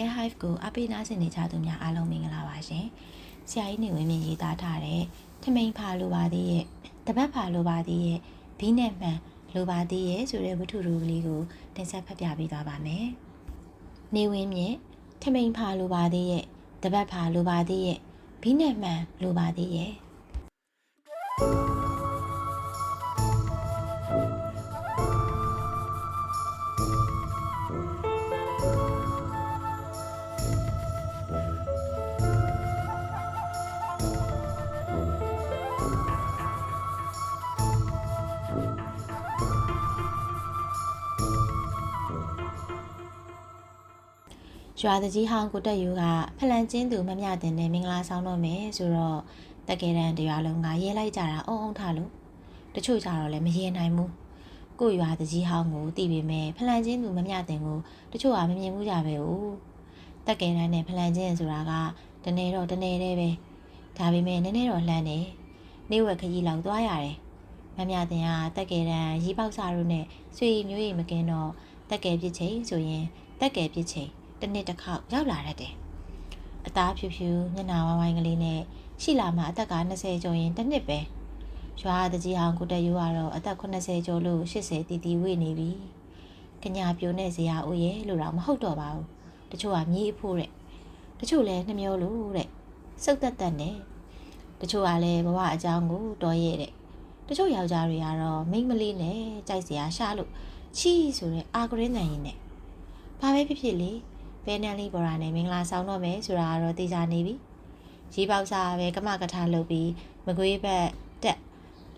Dear Hive ကိုအပိနာဆင်နေကြသူများအားလုံးမင်္ဂလာပါရှင်။ဆရာကြီးနေဝင်းမြင့်ရေးသားထားတဲ့ထမိန်ဖာလိုပါသေးရဲ့တပတ်ဖာလိုပါသေးရဲ့ဘီးနဲ့မှန်လိုပါသေးရဲ့ဆိုတဲ့ဝတ္ထုတူကလေးကိုတင်ဆက်ဖတ်ပြပေးသွားပါမယ်။နေဝင်းမြင့်ထမိန်ဖာလိုပါသေးရဲ့တပတ်ဖာလိုပါသေးရဲ့ဘီးနဲ့မှန်လိုပါသေးရဲ့ ရွာတကြီးဟောင်းကိုတက်ယူကဖလန်ကျင်းသူမမြတင်နဲ့မင်္ဂလာဆောင်တော့မယ်ဆိုတော့တကယ်တမ်းတရားလုံးကရဲလိုက်ကြတာအုံအုံထားလို့တချို့ကြတော့လည်းမရဲနိုင်ဘူးကို့ရွာတကြီးဟောင်းကိုတည်ပေမဲ့ဖလန်ကျင်းသူမမြတင်ကိုတချို့ကမမြင်ဘူးကြပဲ哦တကယ်တမ်းနဲ့ဖလန်ကျင်းဆိုတာကတနေတော့တနေတည်းပဲဒါပေမဲ့နည်းနည်းတော့လှမ်းတယ်နေဝက်ခကြီးလောက်သွားရတယ်မမြတင်ကတက်ကယ်တမ်းရီပေါက်စားတို့နဲ့ဆွေမျိုးရီမကင်းတော့တက်ကယ်ပြစ်ချိန်ဆိုရင်တက်ကယ်ပြစ်ချိန် တစ်နှစ်တစ်ခေါက်ရောက်လာတတ်တယ်။အသားဖြူဖြူမျက်နှာဝိုင်းဝိုင်းကလေးနဲ့ရှိလာမှအသက်က20ကျော်ရင်တစ်နှစ်ပဲ။ရွာတကြီးအောင်ကိုတက်ယူကတော့အသက်80ကျော်လို့80တီတီဝေ့နေပြီ။ကညာပြိုနဲ့ဇရာဦးရဲ့လို့တော့မဟုတ်တော့ပါဘူး။တချို့ကမြေးအဖို့တဲ့။တချို့လည်းနှမျိုးလို့တဲ့။စုတ်သက်သက်နဲ့တချို့ကလည်းဘဝအကြောင်းကိုတော်ရဲ့တဲ့။တချို့ယောက်ျားတွေကတော့မိန်းမလေးနဲ့ကြိုက်စရာရှာလို့ချီဆိုတဲ့အာဂရင်းနိုင်ရင်နဲ့ဘာပဲဖြစ်ဖြစ်လေ ဘဲနန်လေးဘော်ရာနဲ့မင်္ဂလာဆောင်တော့မယ်ဆိုတာကတော့သိကြနေပြီရီပေါက်စားပဲကမကထာလုပ်ပြီးမကွေးဘက်တက်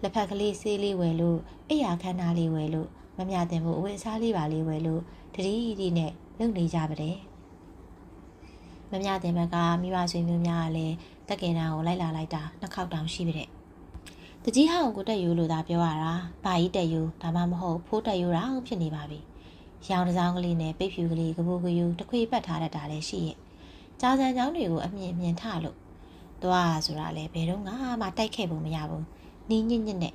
လက်ဖက်ကလေးဆေးလေးဝယ်လို့အိယာခန်းသားလေးဝယ်လို့မမြတင်ဖို့အဝတ်အစားလေးပါလေးဝယ်လို့တတိတိနဲ့လုပ်နေကြပါတဲ့မမြတင်ဘက်ကမိဘဆွေမျိုးများကလည်းတက်ကင်တန်းကိုလိုက်လာလိုက်တာနှစ်ခေါက်တောင်ရှိပြီတဲ့တကြီးဟောင်းကိုတက်ယူလို့သာပြောရတာဘာကြီးတက်ယူဒါမှမဟုတ်ဖိုးတက်ယူတာဖြစ်နေပါပြီ ရောင်တစ်စောင်းကလေးနဲ့ပိတ်ဖြူကလေးကပူကယူတစ်ခွေပတ်ထားတတ်တာလည်းရှိရဲ့။ကြာစံချောင်းတွေကိုအမြင်မြင်ထလို့သွားဆိုတာလည်းဘယ်တော့မှတိုက်ခဲ့ဖို့မရဘူး။နီးညစ်ညစ်နဲ့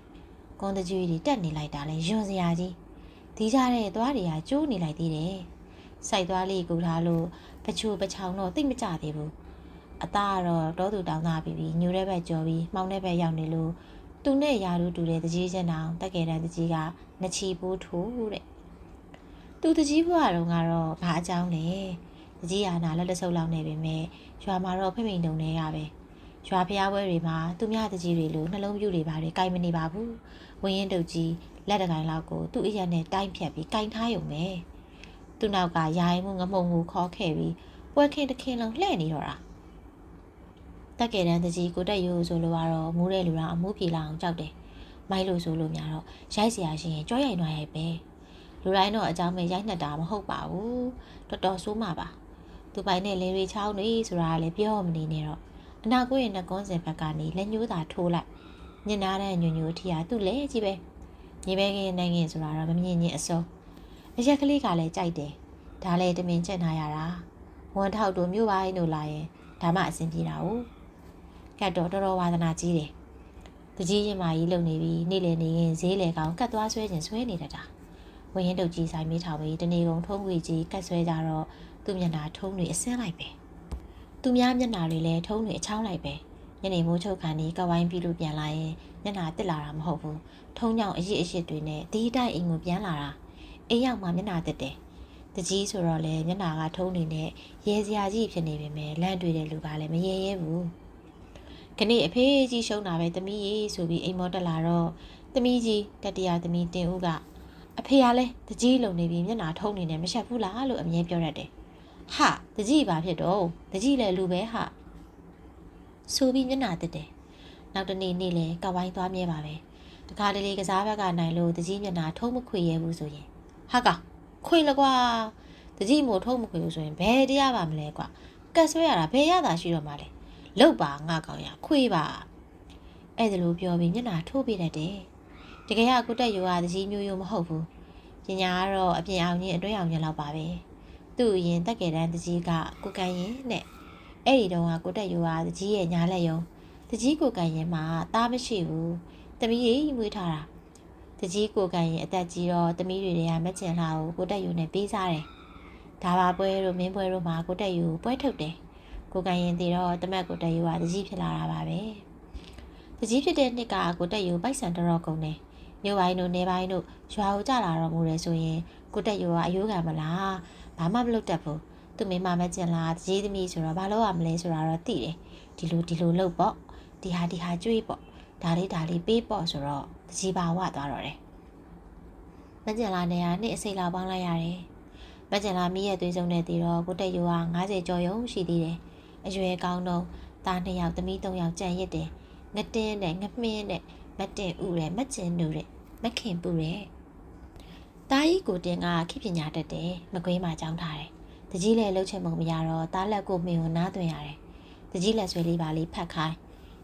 ကွန်တကြွေတွေတက်နေလိုက်တာလည်းယွန်စရာကြီး။ဒီကြတဲ့သွားတွေကကျိုးနေလိုက်သေးတယ်။စိုက်သွားလေးကူထားလို့ပချိုပချောင်းတော့တိတ်မကြသေးဘူး။အသားကတော့တောသူတောင်းသားပြီးပြီးညိုတဲ့ဘက်ကြော်ပြီးမှောင်တဲ့ဘက်ရောက်နေလို့သူနဲ့ယာတို့တူတဲ့တကြီးချက်နောင်တက်ကယ်တမ်းတကြီးကနှချီပိုးထိုးတဲ့ သူတကြီးဘွားတော့ကတော့ဘာအကြောင်းလဲတကြီးအာနာလက်တဆုပ်လောက်နေပေမဲ့ရွာမှာတော့ဖိမိန်တုံနေရပဲရွာဖျားပွဲတွေမှာသူများတကြီးတွေလိုနှလုံးပြူတွေပါတယ်ကြိုက်မနေပါဘူးဝင်းရင်တုတ်ကြီးလက်တကိုင်းလောက်ကိုသူ့အရက်နဲ့တိုင်းဖြတ်ပြီးကြိုင်ထားရုံပဲသူ့နောက်ကရိုင်းမှုငမုံမှုခေါ်ခဲ့ပြီးပွဲခင်းတစ်ခင်းလုံးလှဲ့နေတော့တာတက်ကြဲတန်းတကြီးကိုတက်ရိုးဆိုလိုကတော့မူးတဲ့လူတော်အမှုပြေလာအောင်ကြောက်တယ်မိုက်လို့ဆိုလို့များတော့ရိုက်เสียရှင်ရင်ကြောရိုက်နှွားရိုက်ပဲ လူတိုင်းတော့အကြောင်းမဲ့ရိုက်နှက်တာမဟုတ်ပါဘူးတော်တော်ဆိုးမှာပါသူပိုင်နဲ့လင်းရီချောင်းနေဆိုတာကလည်းပြောမနေနဲ့တော့အနာကိုရဲ့နှကွန်းစင်ဘက်ကနေလက်ညှိုးသာထိုးလိုက်ညင်နာတဲ့ညွညွထီယာသူ့လေကြီးပဲညီပဲကင်းနိုင်ငံဆိုတာတော့မမြင်ရင်အစုံအရက်ကလေးကလည်းကြိုက်တယ်ဒါလည်းတမင်ချက်ထားရတာဝန်ထောက်တို့မြို့ပိုင်းတို့လာရင်ဒါမှအဆင်ပြေတာ哦ကတ်တော့တော်တော်ဝါသနာကြီးတယ်တကြီးရင်မာကြီးလုံနေပြီးနေ့လည်နေရင်ဈေးလေကောင်ကတ်သွားဆွဲခြင်းဆွဲနေတတ်တာ ဝင်းရင်တုတ်ကြီးဆိုင်မိထောင်ပြီးတနေကုန်ထုံးခွေကြီးကတ်ဆွဲကြတော့သူ့မျက်နှာထုံးတွေအစင်းလိုက်ပဲသူများမျက်နှာတွေလည်းထုံးတွေအချောင်းလိုက်ပဲညနေမိုးချုပ်ခါနီကဝိုင်းပြီးလို့ပြန်လာရင်မျက်နှာတက်လာတာမဟုတ်ဘူးထုံးကြောင်အရစ်အရစ်တွေနဲ့ဒီတိုက်အိမ်ကိုပြန်လာတာအိမ်ရောက်မှမျက်နှာတက်တယ်တကြီးဆိုတော့လေမျက်နှာကထုံးနေနဲ့ရဲစရာကြီးဖြစ်နေပေမဲ့လန့်တွေ့တဲ့လူကလည်းမရဲရဲဘူးခဏအဖေးကြီးရှုံးတာပဲတမီးကြီးဆိုပြီးအိမ်မောတက်လာတော့တမီးကြီးတတိယတမီးတင်ဦးက အဖေကလည်းတကြီးလုံနေပြီးမျက်နှာထုံးနေတယ်မရှက်ဘူးလားလို့အမြဲပြောရတယ်။ဟာတကြီးဘာဖြစ်တော့တကြီးလည်းလူပဲဟာဆိုပြီးမျက်နှာတက်တယ်။နောက်တနေ့နေ့လည်းကဝိုင်းသွားမြဲပါပဲ။တခါတလေကစားဘက်ကနိုင်လို့တကြီးမျက်နှာထုံးမခွေရဘူးဆိုရင်ဟာကခွေလကွာတကြီးမို့ထုံးမခွေဘူးဆိုရင်ဘယ်တရားပါမလဲကွာကတ်ဆွဲရတာဘယ်ရတာရှိတော့မှလဲလုတ်ပါငါကောင်ရခွေပါအဲ့ဒါလိုပြောပြီးမျက်နှာထိုးပြတတ်တယ် တကယ်ကကုတက်ယောကတကြီးမျိုးရိုးမဟုတ်ဘူးပညာကတော့အပြင်အောင်ကြီးအတွင်းအောင်ကြီးလောက်ပါပဲသူ့အရင်တက်ကြတဲ့တကြီးကကိုကန်ရင်နဲ့အဲ့ဒီတော့ကကိုတက်ယူကတကြီးရဲ့ညားလက်ယုံတကြီးကိုကန်ရင်မှာသားမရှိဘူးတမီးကြီးမွေးထားတာတကြီးကိုကန်ရင်အသက်ကြီးတော့တမီးတွေတွေကမက်ကျင်လာကိုကိုတက်ယူနဲ့ပေးစားတယ်ဒါပါပွဲတို့မင်းပွဲတို့မှာကိုတက်ယူပွဲထုတ်တယ်ကိုကန်ရင်တည်တော့တမက်ကိုတက်ယူကတကြီးဖြစ်လာတာပါပဲတကြီးဖြစ်တဲ့နှစ်ကကိုတက်ယူပိုက်ဆံတော်တော်ကုန်တယ် မြို့ပိုင်းတို့နေပိုင်းတို့ရွာကိုကြလာတော့မူတယ်ဆိုရင်ကိုတက်ယူကအယိုးခံမလားဘာမှမလုပ်တတ်ဘူးသူမိမမကျင်လားတကြီးသမီးဆိုတော့ဘာလုပ်ရမလဲဆိုတာတော့သိတယ်ဒီလိုဒီလိုလုပ်ပေါ့ဒီဟာဒီဟာကြွေးပေါ့ဒါလေးဒါလေးပေးပေါ့ဆိုတော့တကြီးပါဝသွားတော့တယ်မကျင်လာနေရနှစ်အစိတ်လောက်ပေါင်းလိုက်ရတယ်မကျင်လာမိရဲ့သွေးစုံနဲ့တည်တော့ကိုတက်ယူက90ကျော်ရုံရှိသေးတယ်အရွယ်ကောင်းတော့သား2ယောက်သမီး3ယောက်ကြံရစ်တယ်ငတင်းနဲ့ငမင်းနဲ့ မတင်ဥတဲ့မကျင်နူတဲ့မခင်ပူတဲ့တာကြီးကိုတင်ကခိပညာတတ်တယ်မကွေးမှာကြောင်းထားတယ်တကြီးလည်းလှုပ်ချင်မှုမရတော့တားလက်ကိုမင်းကိုနားသွင်းရတယ်တကြီးလက်ဆွဲလေးပါလေးဖတ်ခိုင်း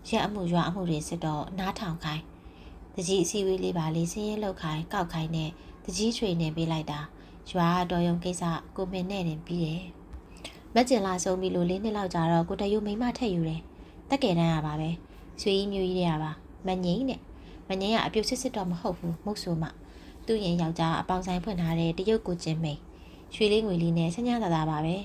ရက်အမှုရွာအမှုတွေစစ်တော့နားထောင်ခိုင်းတကြီးအစည်းအဝေးလေးပါလေးစင်းရဲလောက်ခိုင်းကောက်ခိုင်းနဲ့တကြီးချွေနေပေးလိုက်တာရွာတော်ယုံကိစ္စကိုမင်းနဲ့တင်ပြီးတယ်မက်ကျင်လာဆုံးပြီလို့လေးနှစ်လောက်ကြာတော့ကိုတယူမိမထက်ယူတယ်တက်ကယ်တန်းရပါပဲရွှေကြီးမျိုးကြီးတွေကပါ မငိမ့်နဲ့မငိမ့်ကအပြုတ်စစ်စစ်တော့မဟုတ်ဘူးမုတ်ဆိုမှသူ့ရင်ယောက်ျားအပေါင်ဆိုင်ဖွင့်ထားတဲ့တရုတ်ကိုကျင်းမိန်ရွှေလေးငွေလေးနဲ့ဆင်းရဲသာသာပါပဲ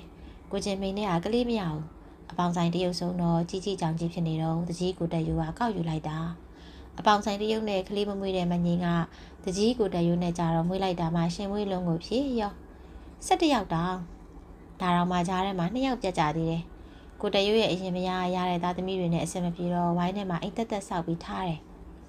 ကိုကျင်းမိန်နဲ့ကကလေးမရဘူးအပေါင်ဆိုင်တရုတ်ဆုံးတော့ကြီးကြီးကြောင်ကြီးဖြစ်နေတော့တကြီးကိုတက်ယူကကောက်ယူလိုက်တာအပေါင်ဆိုင်တရုတ်နဲ့ကလေးမမွေးတဲ့မငိမ့်ကတကြီးကိုတက်ယူနဲ့ကြတော့မွေးလိုက်တာမှရှင်မွေးလုံးကိုဖြစ်ရော၁၁ယောက်တောင်ဒါတော့မှကြားထဲမှာနှစ်ယောက်ပြတ်ကြသေးတယ် ကိုတရွရဲ့အရင်မရရတဲ့သားသမီးတွေနဲ့အဆင်မပြေတော့ဝိုင်းထဲမှာအိမ်တက်တက်ဆောက်ပြီးထားတယ်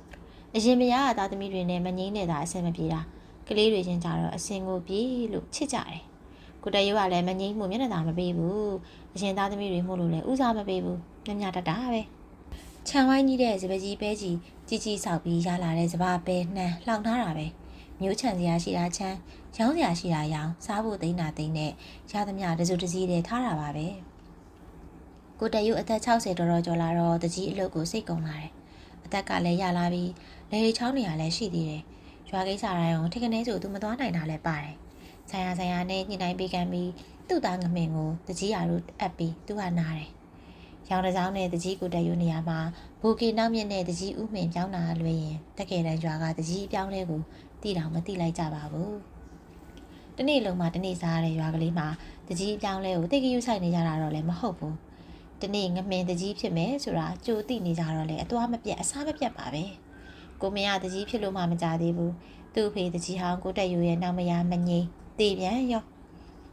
။အရင်မရကသားသမီးတွေနဲ့မငိမ့်နေတာအဆင်မပြေတာကလေးတွေချင်းကြတော့အဆင်ကိုပြေလို့ချစ်ကြတယ်။ကိုတရွကလည်းမငိမ့်မှုမျက်နှာသာမပေးဘူး။အရင်သားသမီးတွေမှုလို့လည်းဥစားမပေးဘူး။ညညတတာပဲ။ခြံဝိုင်းကြီးတဲ့စပကြီးပဲကြီးကြီးကြီးဆောက်ပြီးရလာတဲ့စပါပဲနှမ်းလှောင်ထားတာပဲ။မျိုးချန်စရာရှိတာချမ်းရောင်းစရာရှိတာရောင်းစားဖို့သိန်းတာသိန်းနဲ့ရသမျှတစုတစည်းတွေထားတာပါပဲ။ ကိုတယူအသက်60တော်တော်ကျော်လာတော့တကြီးအလုပ်ကိုစိတ်ကုန်လာတယ်။အသက်ကလည်းရလာပြီးလေရီချောင်းနေရလည်းရှိသေးတယ်။ရွာကိစ္စတိုင်းအောင်ထိကနေဆိုသူမသွားနိုင်တာလည်းပါတယ်။ဆိုင်ရဆိုင်ရနဲ့ညှိနှိုင်းပေးကမ်းပြီးသူ့သားငမင်ကိုတကြီးရာတို့အပ်ပြီးသူကနားတယ်။ရောင်တစောင်းနဲ့တကြီးကိုတယူနေရမှာဘူကီနောက်မြင့်နဲ့တကြီးဥမင်ပြောင်းလာလွှဲရင်တကယ်တမ်းရွာကတကြီးအပြောင်းလဲကိုတိတောင်မတိလိုက်ကြပါဘူး။တနေ့လုံးမှတနေ့စားရတဲ့ရွာကလေးမှာတကြီးအပြောင်းလဲကိုတိတ်ကယူဆိုင်နေကြတာတော့လည်းမဟုတ်ဘူး။ တနေ့ငမင်တကြီးဖြစ်မယ်ဆိုတာကြိုသိနေကြတော့လေအသွားမပြတ်အစားမပြတ်ပါပဲကိုမရတကြီးဖြစ်လို့မှမကြသေးဘူးသူ့ဖေတကြီးဟောင်းကိုတက်ယူရဲ့နောက်မရမငိမ့်တည်ပြန်ရော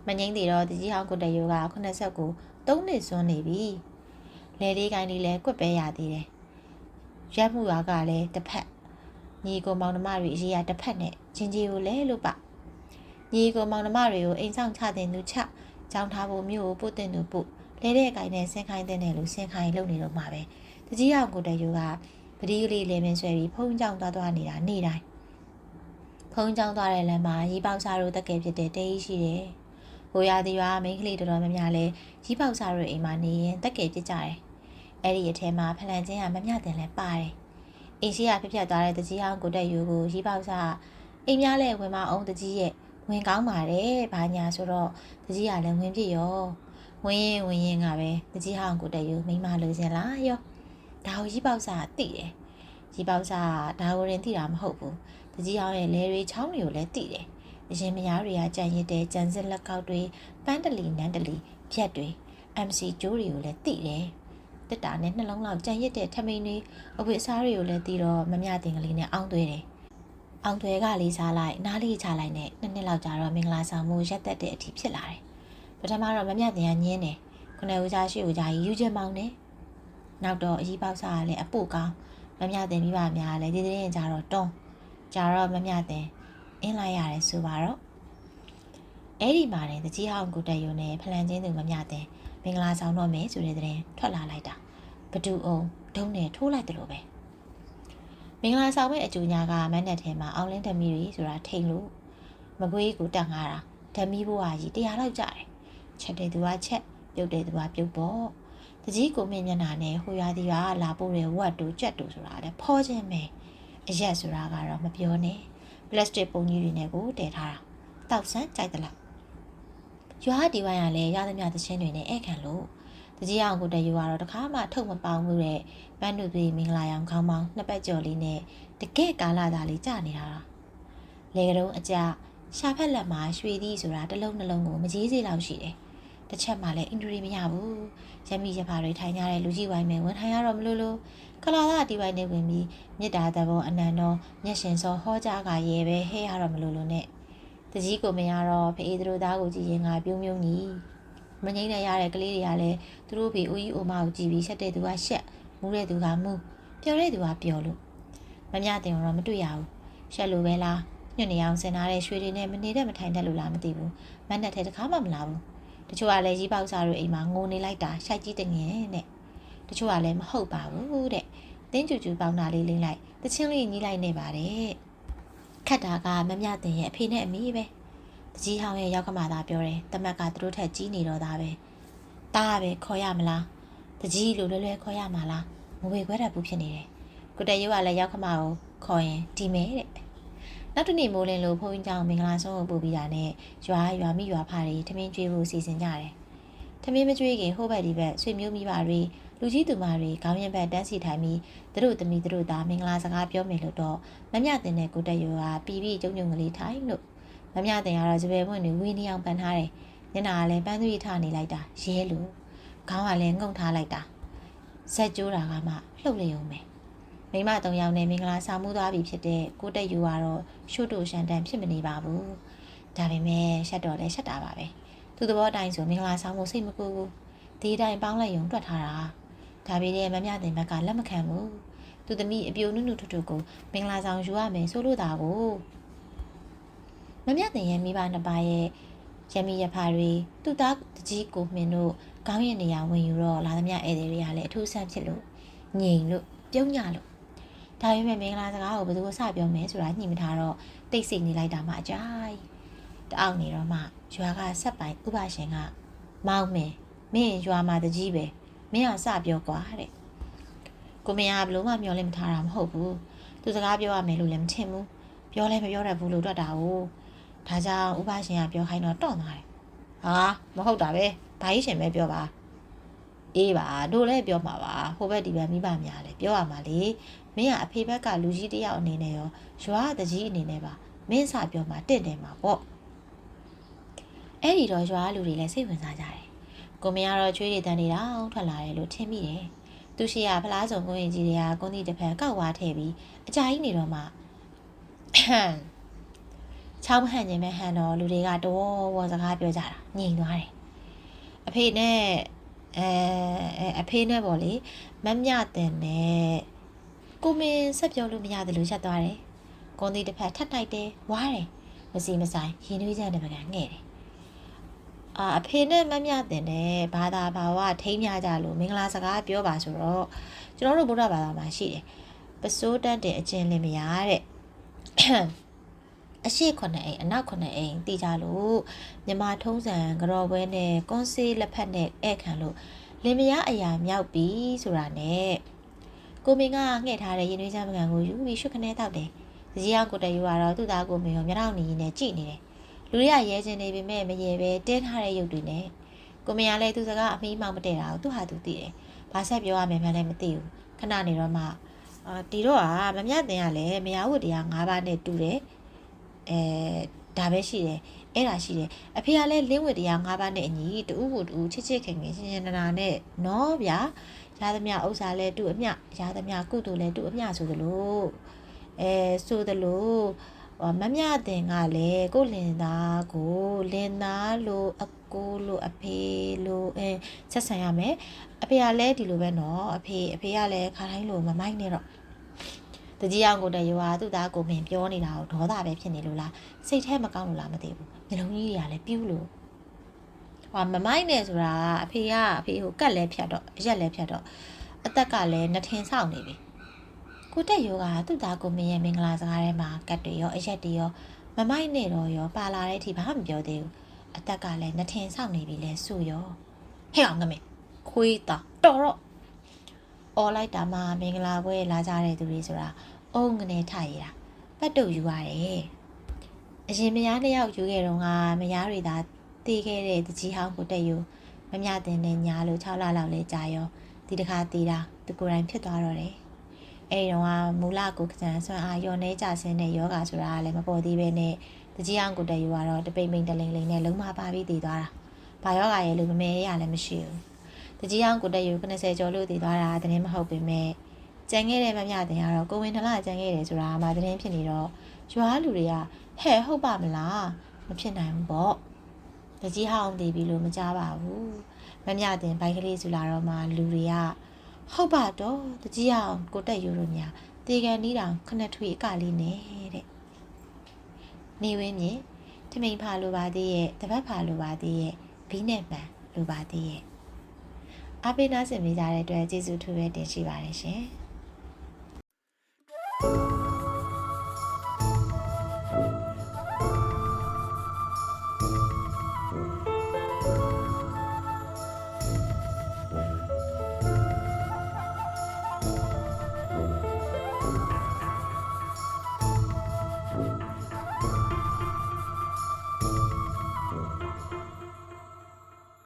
မငိမ့်တည်တော့တကြီးဟောင်းကိုတက်ယူက89ကို3နှစ်စွန်းနေပြီလေလေးကိုင်းလေးလည်းကွက်ပဲရသေးတယ်ရက်မှုရွာကလည်းတစ်ဖက်ညီကိုမောင်နှမတွေအရေးရတစ်ဖက်နဲ့ချင်းကြီးကိုလဲလို့ပါညီကိုမောင်နှမတွေကိုအိမ်ဆောင်ချတဲ့သူချကြောင်းထားဖို့မြို့ကိုပို့တဲ့သူပို့ လဲတဲ့အကိုင်နဲ့ဆင်းခိုင်းတဲ့နယ်လို့ဆင်းခိုင်းလုပ်နေတော့မှာပဲတကြီးအောင်ကိုတယူကပတိကလေးလေမင်းဆွဲပြီးဖုံးကြောင်သွားသွားနေတာနေ့တိုင်းဖုံးကြောင်သွားတဲ့လမ်းမှာရီပေါက်စားတို့တက်ကယ်ဖြစ်တဲ့တေးရှိတယ်ဟိုရသည်ရွာမိန်းကလေးတော်တော်များများလဲရီပေါက်စားတို့အိမ်မှာနေရင်တက်ကယ်ဖြစ်ကြတယ်အဲ့ဒီအထဲမှာဖလန်ချင်းကမမြတင်လဲပါတယ်အိမ်ရှိကဖြစ်ဖြစ်သွားတဲ့တကြီးအောင်ကိုတက်ယူကိုရီပေါက်စားအိမ်များလဲဝင်မအောင်တကြီးရဲ့ဝင်ကောင်းပါတယ်ဘာညာဆိုတော့တကြီးကလည်းဝင်ပြည့်ရော ဝင်းရင်ဝင်းရင်ကပဲတကြီးဟောင်းကိုတယူမိမလိုချင်လားရောဒါကိုရီပေါက်စာတိတယ်ရီပေါက်စာဒါကိုရင်တိတာမဟုတ်ဘူးတကြီးဟောင်းရဲ့လဲတွေချောင်းတွေကိုလည်းတိတယ်အရင်မယားတွေကကြံရစ်တဲ့ကြံစစ်လက်ကောက်တွေပန်းတလီနန်းတလီဖြက်တွေ MC ကျိုးတွေကိုလည်းတိတယ်တက်တာနဲ့နှလုံးလောက်ကြံရစ်တဲ့ထမိန်တွေအဝတ်အစားတွေကိုလည်းတီးတော့မမြတင်ကလေးနဲ့အောင်းသွဲတယ်အောင်သွဲကလေးစားလိုက်နားလေးချလိုက်နဲ့နှစ်နှစ်လောက်ကြာတော့မင်္ဂလာဆောင်မှုရက်သက်တဲ့အထိဖြစ်လာတယ် ပထမတော့မမြတ်တင်ကညင်းတယ်ခုနဦးသားရှိဦးသားကြီးယူချက်မောင်းတယ်နောက်တော့အကြီးပေါက်စားကလည်းအပုတ်ကောင်းမမြတ်တင်ပြီးပါများလဲဒီတဲ့ရင်ကြတော့တွန်းကြတော့မမြတ်တင်အင်းလိုက်ရတယ်ဆိုပါတော့အဲ့ဒီမှာနေတကြီးဟောင်းကိုတက်ယုံနဲ့ဖလန်ချင်းသူမမြတ်တင်မင်္ဂလာဆောင်တော့မယ်ဆိုတဲ့တဲ့ထွက်လာလိုက်တာဘဒူအောင်ဒုံနဲ့ထိုးလိုက်တယ်လို့ပဲမင်္ဂလာဆောင်မဲ့အကျူညာကမန်းနဲ့ထဲမှာအောင်လင်းဓမီတွေဆိုတာထိန်လို့မကွေးကိုတက်ငါတာဓမီဘိုးဟာကြီးတရားလောက်ကြတယ် ချက်တဲ့သူကချက်ပြုတ်တဲ့သူကပြုတ်ပေါ့တကြီးကိုမင်းမျက်နှာနဲ့ဟိုရသည်ကလာပို့တဲ့ဝတ်တူကြက်တူဆိုတာလည်းဖောခြင်းပဲအရက်ဆိုတာကတော့မပြောနဲ့ပလတ်စတစ်ပုံကြီးတွေနဲ့ကိုတည်ထားတာတောက်ဆန်းကြိုက်သလားရွာဒီဝိုင်းကလည်းရသမျှသချင်းတွေနဲ့ဧကန်လို့တကြီးအောင်ကိုတယူကတော့တခါမှထုတ်မပေါင်းဘူးတဲ့ပန်းတူပြီးမင်္ဂလာရောင်ခေါင်းပေါင်းနှစ်ပတ်ကျော်လေးနဲ့တကယ့်ကာလာသားလေးကြာနေတာလားလေကတုံးအကြရှာဖက်လက်မှာရွှေသီးဆိုတာတစ်လုံးနှလုံးကိုမကြီးစေးလောက်ရှိတယ် တစ်ချက်မှလည်းအင်ဒရီမရဘူးရမီရဖာတွေထိုင်ကြတဲ့လူကြီးဝိုင်းမယ်ဝင်ထိုင်ရတော့မလို့လို့ကလာသာဒီဝိုင်းနေဝင်ပြီးမြစ်တာတဘောအနန္တော်မျက်ရှင်စောဟောကြားကရဲပဲဟဲရတော့မလို့လို့နဲ့တကြီးကိုမရတော့ဖေးသူတို့သားကိုကြည့်ရင်ငါပြုံးပြုံးကြီးမငိမ့်နဲ့ရတဲ့ကလေးတွေကလည်းသူတို့ဖေဦးကြီးအိုမကိုကြည့်ပြီးရှက်တဲ့သူကရှက်မူးတဲ့သူကမူးပျော်တဲ့သူကပျော်လို့မမြတင်တော့မတွေ့ရဘူးရှက်လို့ပဲလားညွန့်နေအောင်ဆင်ထားတဲ့ရွှေတွေနဲ့မနေတဲ့မထိုင်တတ်လို့လားမသိဘူးမတ်နဲ့ထဲတခါမှမလာဘူး တချို့ကလည်းကြီးပေါက်စားတို့အိမ်မှာငိုနေလိုက်တာရှိုက်ကြီးတငင်တဲ့တချို့ကလည်းမဟုတ်ပါဘူးတဲ့တင်းကျူကျူပေါင်းတာလေးလိမ့်လိုက်တချင်းလေးညီးလိုက်နေပါတယ်ခတ်တာကမမြတင်ရဲ့အဖေနဲ့အမေပဲတကြီးဟောင်းရဲ့ရောက်ကမှသာပြောတယ်တမက်ကသူတို့ထက်ကြီးနေတော့သားပဲတားပဲခေါ်ရမလားတကြီးလိုလွယ်လွယ်ခေါ်ရမှာလားမဝေခွဲတတ်ဘူးဖြစ်နေတယ်ကိုတရွကလည်းရောက်ခမကိုခေါ်ရင်ဒီမဲတဲ့ နောက်တစ်နေ့မိုးလင်းလို့ဘုန်းကြီးကျောင်းမင်္ဂလာဆုံးကိုပို့ပြီးတာနဲ့ရွာရွာမိရွာဖာတွေထမင်းကျွေးဖို့စီစဉ်ကြတယ်ထမင်းမကျွေးခင်ဟိုဘက်ဒီဘက်ဆွေမျိုးမိဘတွေလူကြီးသူမတွေခေါင်းရင်ဘက်တန်းစီထိုင်ပြီးသူတို့သမီးသူတို့သားမင်္ဂလာစကားပြောမယ်လို့တော့မမြတင်တဲ့ကိုတက်ရွာကပြီးပြီးကျုံကျုံကလေးထိုင်လို့မမြတင်ကတော့ကြပယ်ပွင့်တွေဝင်းနေအောင်ပန်ထားတယ်ညနာကလည်းပန်းသွေးထနေလိုက်တာရဲလို့ခေါင်းကလည်းငုံထားလိုက်တာဇက်ကျိုးတာကမှလှုပ်လျုံပဲ မိမ၃ယောက်နဲ့မင်္ဂလာဆောင်မှုသွားပြီဖြစ်တဲ့ကိုတက်ယူကတော့ရှုပ်တူရှန်တန်ဖြစ်မနေပါဘူးဒါပေမဲ့ရှက်တော်လဲရှက်တာပါပဲသူသဘောတိုင်းဆိုမင်္ဂလာဆောင်မှုစိတ်မကူဘူးဒီတိုင်းပေါင်းလိုက်ရုံတွက်ထားတာဒါပေမဲ့မမြတင်ဘက်ကလက်မခံဘူးသူသမီးအပြိုနုနုထွတ်ထွတ်ကိုမင်္ဂလာဆောင်ယူရမယ်ဆိုလို့တာကိုမမြတင်ရဲ့မိဘနှစ်ပါးရဲ့ရမီရဖာတွေသူ့သားတကြီးကိုမင်းတို့ခေါင်းရည်နေရဝင်ယူတော့လာသမျှဧည့်သည်တွေကလည်းအထူးဆန်းဖြစ်လို့ငြိမ်လို့ပြုံးညလို့ ဒါပေမဲ့မင်္ဂလာစကားကိုဘယ်သူကစပြောမယ်ဆိုတာညှိမထားတော့တိတ်ဆိတ်နေလိုက်တာမှအကြိုက်တအောက်နေတော့မှရွာကဆက်ပိုင်ဥပရှင်ကမောင်းမယ်မင်းရွာမှာတကြီးပဲမင်းကစပြောကွာတဲ့ကိုမင်းကဘလို့မှမျောလင့်မထားတာမဟုတ်ဘူးသူစကားပြောရမယ်လို့လည်းမထင်ဘူးပြောလဲမပြောတတ်ဘူးလို့တွက်တာ哦ဒါကြောင့်ဥပရှင်ကပြောခိုင်းတော့တော့သွားတယ်ဟာမဟုတ်တာပဲဘာကြီးရှင်ပဲပြောပါ အေးပါတို့လည်းပြောမှာပါဟိုဘက်ဒီဘက်မိဘများလည်းပြောရမှာလေမင်းကအဖေဘက်ကလူကြီးတယောက်အနေနဲ့ရောရွာတကြီးအနေနဲ့ပါမင်းစပြောမှာတင့်တယ်မှာပေါ့အဲ့ဒီတော့ရွာလူတွေလည်းစိတ်ဝင်စားကြတယ်ကိုမရတော့ချွေးရည်တန်းနေတော့ထွက်လာတယ်လို့ထင်မိတယ်သူရှိရဖလားစုံကိုရင်ကြီးတွေကကုန်းတီတစ်ဖက်ကောက်ဝါထည့်ပြီးအကြာကြီးနေတော့မှချောင်းဟန်ခြင်းပဲဟန်တော့လူတွေကတော်ဝေါ်စကားပြောကြတာညင်သွားတယ်အဖေနဲ့ အဲအဖေနဲ့ပေါ့လေမမြတင်နဲ့ကိုမင်းဆက်ပြောလို့မရတယ်လို့ရက်သွားတယ်။ကွန်ဒီတစ်ဖက်ထပ်တိုက်တယ်ဝါးတယ်မစီမဆိုင်ရင်နှွေးချမ်းတစ်ဖက်ကငဲ့တယ်။အာအဖေနဲ့မမြတင်နဲ့ဘာသာဘာဝထိမ်းမြကြလို့မင်္ဂလာစကားပြောပါဆိုတော့ကျွန်တော်တို့ဗုဒ္ဓဘာသာမှာရှိတယ်။ပစိုးတတ်တဲ့အကျင့်လင်မရတဲ့ အရှိခုနှစ်အိမ်အနောက်ခုနှစ်အိမ်တည်ကြလို့မြမထုံးစံကြော်ပွဲနဲ့ကွန်ဆေးလက်ဖက်နဲ့ဧခံလို့လင်မယားအရာမြောက်ပြီဆိုတာနဲ့ကိုမင်းကငှဲ့ထားတဲ့ရင်သွေးချမ်းပကံကိုယူပြီးရှုခနဲတောက်တယ်။ကြီးအောင်ကိုတယူကတော့သူ့သားကိုမင်းရောမျက်နှာနေနေကြည့်နေတယ်။လူတွေကရဲချင်နေပေမဲ့မရဲပဲတင်းထားတဲ့ရုပ်တွေနဲ့ကိုမင်းကလည်းသူ့စကားအမီးမောင်မတည့်တာကိုသူ့ဟာသူသိတယ်။ဘာဆက်ပြောရမယ်မှန်းလည်းမသိဘူး။ခဏနေတော့မှအာတီတော့ကမမြတင်ကလည်းမရဝတ်တရား၅ပါးနဲ့တူတယ်။ အဲဒါပဲရှိတယ်။အဲ့ဒါရှိတယ်။အဖေကလည်းလင်းဝတ်တရား၅ပါးနဲ့အညီတူဦးကိုတူချစ်ချစ်ခင်ခင်ရှင်ရှင်နာနာနဲ့နော်ဗျာ။ရသမျှဥစ္စာလဲသူ့အမျှရသမျှကုသိုလ်လဲသူ့အမျှဆိုသလိုအဲဆိုသလိုမမြတင်ကလည်းကိုလင်သားကိုလင်သားလို့အကိုလို့အဖေလို့အဲဆက်ဆံရမယ်အဖေကလည်းဒီလိုပဲနော်အဖေအဖေကလည်းခါတိုင်းလို့မမိုက်နဲ့တော့ တကြီးအောင်ကိုတရွာသူ့သားကိုမင်းပြောနေတာကိုဒေါသပဲဖြစ်နေလို့လားစိတ်แท้မကောင်းလို့လားမသိဘူးမျိုးလုံးကြီးတွေကလည်းပြူးလို့ဟိုမမိုက်နဲ့ဆိုတာအဖေကအဖေဟိုကတ်လဲဖြတ်တော့အရက်လဲဖြတ်တော့အသက်ကလည်းနှထင်ဆောင်နေပြီကိုတက်ယောကသူ့သားကိုမင်းရဲ့မင်္ဂလာစကားထဲမှာကတ်တွေရောအရက်တွေရောမမိုက်နဲ့တော့ရောပါလာတဲ့အထိဘာမှမပြောသေးဘူးအသက်ကလည်းနှထင်ဆောင်နေပြီလဲဆိုရောဟဲ့အောင်ငမေခွေးတာတော်တော့ အော်လိုက်တာမှမင်္ဂလာပွဲလာကြတဲ့သူတွေဆိုတာအုံငနေထရတာပတ်တုပ်ယူရတယ်အရင်မယားနှစ်ယောက်ယူခဲ့တော့ကမယားတွေသာတည်ခဲ့တဲ့တကြီးဟောင်းကိုတက်ယူမမြတင်တဲ့ညာလို့6လလောက်လဲကြာရောဒီတစ်ခါတည်တာသူကိုယ်တိုင်ဖြစ်သွားတော့တယ်အဲဒီတော့ကမူလကိုကြံဆွမ်းအားယောနေကြဆင်းတဲ့ယောဂါဆိုတာလည်းမပေါ်သေးပဲနဲ့တကြီးအောင်ကိုတက်ယူကတော့တပိမ့်ပိမ့်တလိမ့်လိမ့်နဲ့လုံးမပါပြီးတည်သွားတာဘာရောဂါရဲ့လို့မမဲရလည်းမရှိဘူး တကြီးအောင်ကိုတက်ယူ90ကျော်လို့တည်သွားတာတည်းမဟုတ်ပေမဲ့ကြံခဲ့တဲ့မမြတင်ကတော့ကိုဝင်ထလာကြံခဲ့တယ်ဆိုတာမှတည်းဖြစ်နေတော့ရွာလူတွေကဟဲ့ဟုတ်ပါမလားမဖြစ်နိုင်ဘူးပေါ့တကြီးဟောင်းတည်ပြီလို့မကြပါဘူးမမြတင်ဘိုက်ကလေးဆူလာတော့မှလူတွေကဟုတ်ပါတော့တကြီးအောင်ကိုတက်ယူလို့ညာတေကန်နီးတောင်ခဏထွေအကလေးနဲ့တဲ့နေဝင်းမြင့်ထမိန်ဖာလိုပါသေးရဲ့တပတ်ဖာလိုပါသေးရဲ့ဘီးနဲ့မှန်လိုပါသေးရဲ့ အားပေးနားဆင်ပေးကြတဲ့အတွက်ကျေးဇူးထူးပဲတင်ရှိပါတယ်ရှင်။